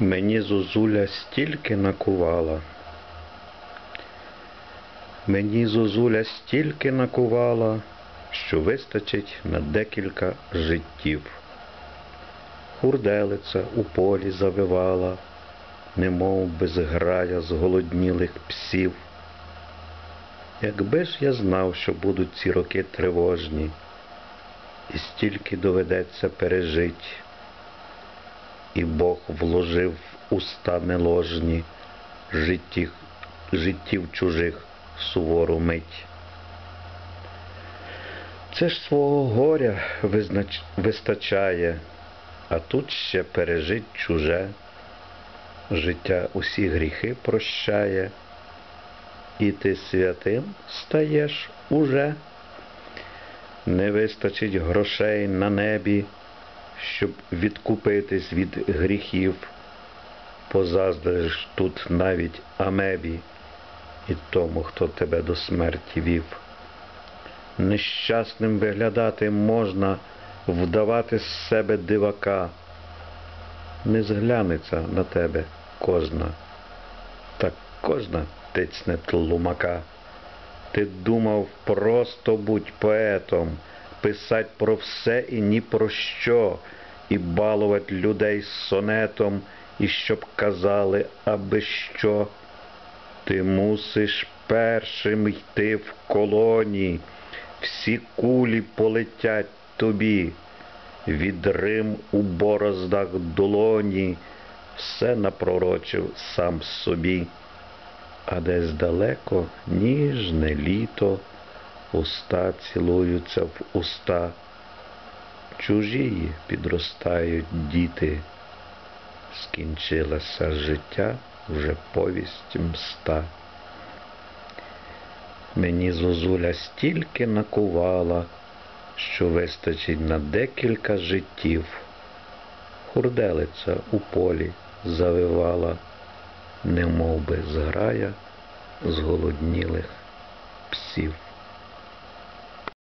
Мені зозуля стільки накувала. Мені зозуля стільки накувала, що вистачить на декілька життів. Хурделиця у полі завивала, немов би зграя зголоднілих псів. Якби ж я знав, що будуть ці роки тривожні, і стільки доведеться пережить, і Бог вложив в уста неложні життів, життів чужих сувору мить. Це ж свого горя визнач... вистачає, а тут ще пережить чуже. Життя усі гріхи прощає, і ти святим стаєш уже. Не вистачить грошей на небі, щоб відкупитись від гріхів. Позаздриш тут навіть амебі і тому, хто тебе до смерті вів. Нещасним виглядати можна, вдавати з себе дивака. Не зглянеться на тебе кожна, так кожна тицне тлумака. Ти думав просто будь поетом, писать про все і ні про що, і балувати людей сонетом, і щоб казали, аби що. Ти мусиш першим йти в колоні, всі кулі полетять тобі, від Рим у бороздах долоні, все напророчив сам собі, а десь далеко ніжне літо, уста цілуються в уста, чужі підростають діти, скінчилося життя вже повість мста. Мені зозуля стільки накувала, що вистачить на декілька життів. Хурделиця у полі завивала, немов би зграя зголоднілих псів.